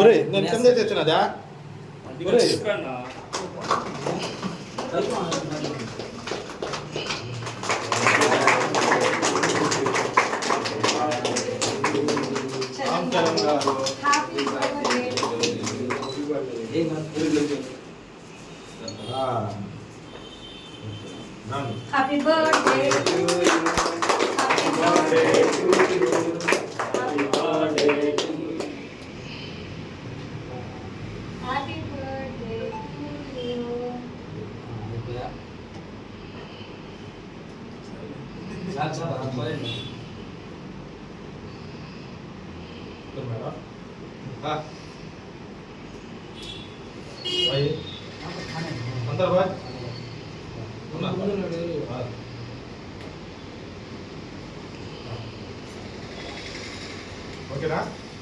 ఒరే నేను కింద తెచ్చినదా? Happy birthday. ఉన్నా. ఆ. ఓకేనా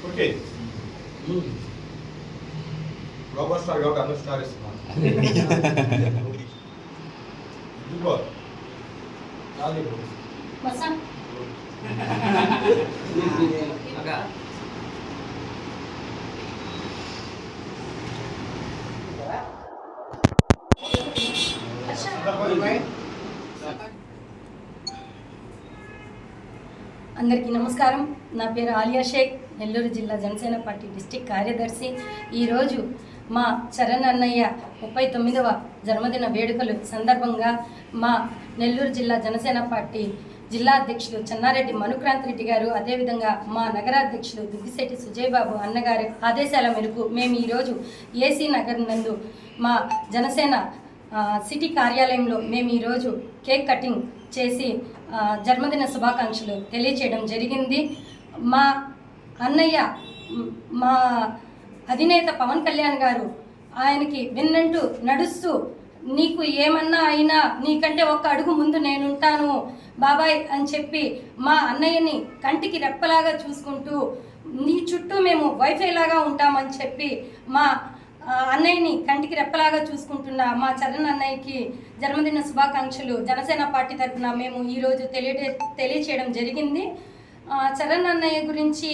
ఓకే గ్లోబల్ స్టార్ కాబట్టి అందరు స్టార్ ఇస్తున్నాను ఇదిగో మసా అందరికీ నమస్కారం. నా పేరు ఆలియా షేక్ నెల్లూరు జిల్లా జనసేన పార్టీ డిస్టిక్ కార్యదర్శి. ఈరోజు మా చరణ్ అన్నయ్య ముప్పై తొమ్మిదవ జన్మదిన వేడుకలు సందర్భంగా మా నెల్లూరు జిల్లా జనసేన పార్టీ జిల్లా అధ్యక్షులు చెన్నారెడ్డి మనుక్రాంత్ రెడ్డి గారు అదేవిధంగా మా నగరాధ్యక్షులు దుగ్గిశెట్టి సుజయ్ బాబు అన్నగారి ఆదేశాల మేరకు మేము ఈరోజు ఏసీ నగర్ నందు మా జనసేన సిటీ కార్యాలయంలో మేము ఈరోజు కేక్ కటింగ్ చేసి జన్మదిన శుభాకాంక్షలు తెలియచేయడం జరిగింది. మా అన్నయ్య మా అధినేత పవన్ కళ్యాణ్ గారు ఆయనకి విన్నంటూ నడుస్తూ నీకు ఏమన్నా అయినా నీకంటే ఒక్క అడుగు ముందు నేనుంటాను బాబాయ్ అని చెప్పి మా అన్నయ్యని కంటికి రెప్పలాగా చూసుకుంటూ నీ చుట్టూ మేము వైఫై లాగా ఉంటామని చెప్పి మా అన్నయ్యని కంటికి రెప్పలాగా చూసుకుంటున్న మా చరణ్ అన్నయ్యకి జన్మదిన శుభాకాంక్షలు. జనసేన పార్టీ తరఫున మేము ఈరోజు తెలియటే తెలియచేయడం జరిగింది. చరణ్ అన్నయ్య గురించి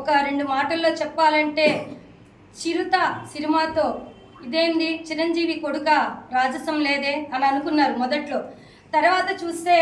ఒక రెండు మాటల్లో చెప్పాలంటే చిరుత సినిమాతో ఇదేంది? చిరంజీవి కొడుక రాజసం లేదే అని అనుకున్నారు మొదట్లో. తర్వాత చూస్తే